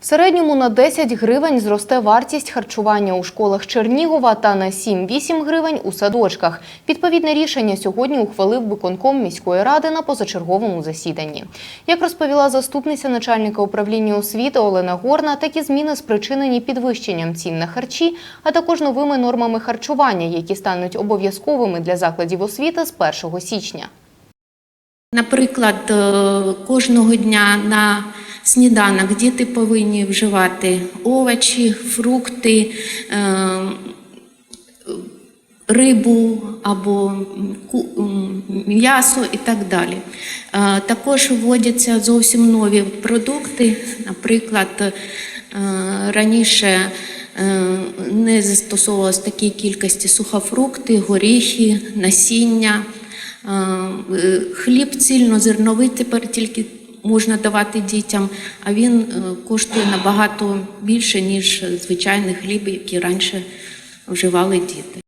В середньому на 10 гривень зросте вартість харчування у школах Чернігова та на 7-8 гривень у садочках. Відповідне рішення сьогодні ухвалив виконком міської ради на позачерговому засіданні. Як розповіла заступниця начальника управління освіти Олена Горна, такі зміни спричинені підвищенням цін на харчі, а також новими нормами харчування, які стануть обов'язковими для закладів освіти з 1 січня. Наприклад, е, кожного дня на сніданок діти повинні вживати овочі, фрукти, е, рибу або м'ясо і так далі. Е, Також вводяться зовсім нові продукти. Наприклад, е, раніше е, не застосовувалось такій кількості сухофрукти, горіхи, насіння. Е, Хліб цільнозерновий тепер тільки можна давати дітям, а він е, коштує набагато більше, ніж звичайний хліб, який раніше вживали діти.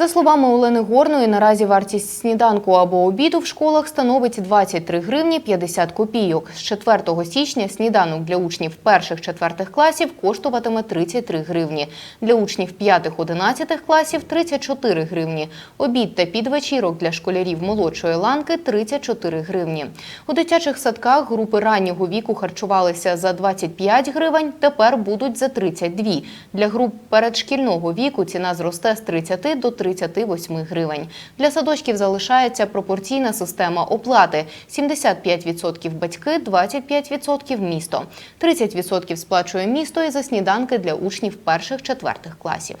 За словами Олени Горної, наразі вартість сніданку або обіду в школах становить 23 гривні 50 копійок. З 4 січня сніданок для учнів перших-четвертих класів коштуватиме 33 гривні. Для учнів 5-11 класів – 34 гривні. Обід та підвечірок для школярів молодшої ланки – 34 гривні. У дитячих садках групи раннього віку харчувалися за 25 гривень, тепер будуть за 32. Для груп передшкільного віку ціна зросте з 30 до 38 гривень. Для садочків залишається пропорційна система оплати – 75% батьки, 25% місто. 30% сплачує місто і за сніданки для учнів перших-четвертих класів.